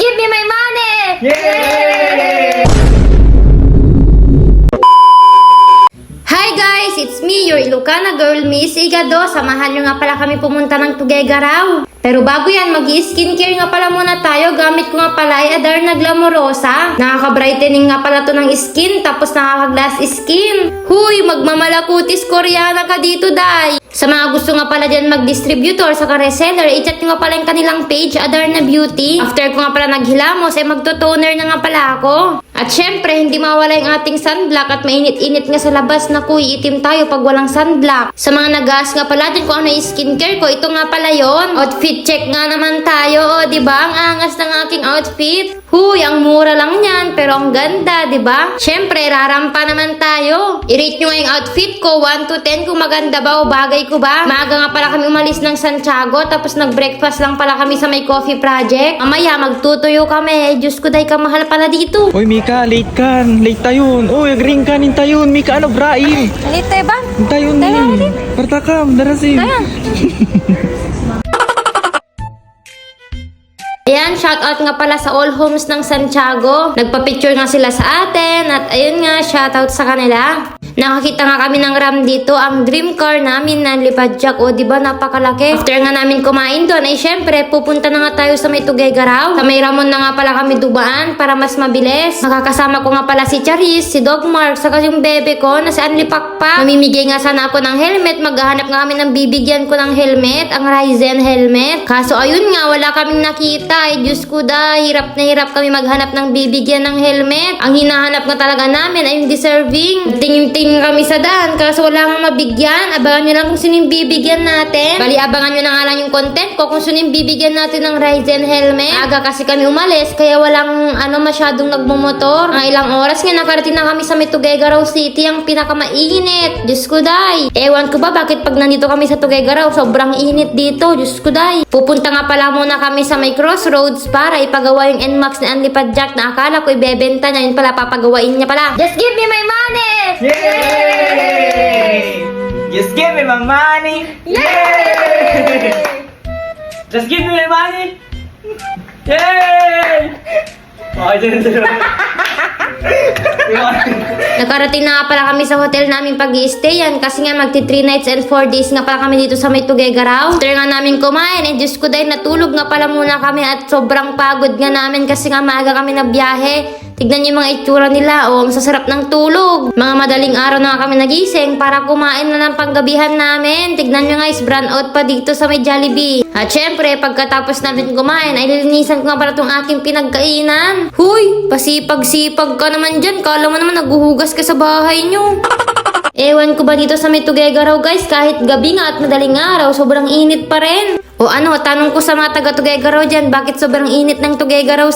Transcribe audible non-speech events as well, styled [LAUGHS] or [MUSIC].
give me my money! Yay! Hi guys! It's me, your Ilocana girl, Miss Igado. Samahan nyo nga pala kami pumunta ng Tuguegarao. Pero bago yan, mag-skincare nga pala muna tayo. Gamit ko nga pala ay Adar na Glamorosa. Nakaka-brightening nga pala to ng skin, tapos nakaka-glass skin. Huy, magmamalakutis koreana ka dito, day. Sa mga gusto nga pala dyan mag-distributor sa reseller, i-chat nyo nga pala yung kanilang page, Adar na Beauty. After ko nga pala naghilamos, ay magto-toner na nga pala ako. At syempre, hindi mawala yung ating sunblock at mainit-init nga sa labas na kuy, itim tayo pag walang sunblock. Sa mga nag nga pala dyan kung ano yung skincare ko, ito nga pala yon. Outfit check nga naman tayo, o, di ba? Ang angas ng aking outfit. Huy, ang mura lang yan, pero ang ganda, di ba? Syempre, rarampa naman tayo. I-rate nyo nga yung outfit ko, 1 to 10 kung maganda ba o bagay ko ba. Maaga nga pala kami umalis ng Santiago, tapos nag-breakfast lang pala kami sa may coffee project. Mamaya, magtutuyo kami. Diyos ko, day ka mahal pala dito. Uy, Mika, late kan. Late tayon. Uy, agring kanin tayon. Mika, ano, brain? Halito ba? Tayon Tayo, ni. Partakam, darasim. [LAUGHS] Shoutout nga pala sa All Homes ng Santiago. Nagpa-picture nga sila sa atin at ayun nga, shoutout sa kanila. Nakakita nga kami ng ram dito, ang dream car namin na Lipadjak. O, di ba napakalaki? After nga namin kumain doon, ay syempre, pupunta na nga tayo sa may Tuguegarao. Sa may Ramon na nga pala kami dubaan para mas mabilis. Makakasama ko nga pala si Charis, si Dog Mark, saka yung bebe ko na si Anli Pakpak. Mamimigay nga sana ako ng helmet. Maghahanap nga kami ng bibigyan ko ng helmet, ang Ryzen helmet. Kaso ayun nga, wala kaming nakita. Ay, Diyos ko da, hirap na hirap kami maghanap ng bibigyan ng helmet. Ang hinahanap nga talaga namin ay yung deserving. Tingin-tingin kami sa daan, kaso wala nga mabigyan. Abangan nyo lang kung sino yung bibigyan natin. Bali, abangan nyo na nga lang yung content ko kung sino yung bibigyan natin ng Ryzen helmet. Aga kasi kami umalis, kaya walang ano masyadong nagmumotor. Ang ilang oras nga, nakarating na kami sa may Tuguegarao City, ang pinakamainit. Diyos ko day. Ewan ko ba bakit pag nandito kami sa Tuguegarao, sobrang init dito. Diyos ko day. Pupunta nga pala muna kami sa may crossroads para ipagawa yung NMAX ni Anlipad Jack na akala ko ibebenta niya. Yun pala, papagawain niya pala. Just give me my money! Yay! Just give me my money. Yay! Just give me my money. Yay! Okay, dyan, dyan. Nakarating na nga pala kami sa hotel namin pag stayan kasi nga magti 3 nights and 4 days nga pala kami dito sa may Tuguegarao. After nga namin kumain, eh Diyos ko dahil natulog nga pala muna kami at sobrang pagod nga namin kasi nga maaga kami na biyahe. Tignan niyo mga itsura nila, oh, ang sasarap ng tulog. Mga madaling araw na kami nagising para kumain na ng panggabihan namin. Tignan niyo guys, brown out pa dito sa may Jollibee. At syempre, pagkatapos namin kumain, ay lilinisan ko nga pala itong aking pinagkainan. Huy, pasipag-sipag ka naman dyan. Kala mo naman naguhugas ka sa bahay niyo. Ewan ko ba dito sa may Tuguegarao guys, kahit gabi nga at madaling araw, sobrang init pa rin. O ano, tanong ko sa mga taga Tuguegarao dyan, bakit sobrang init ng Tuguegarao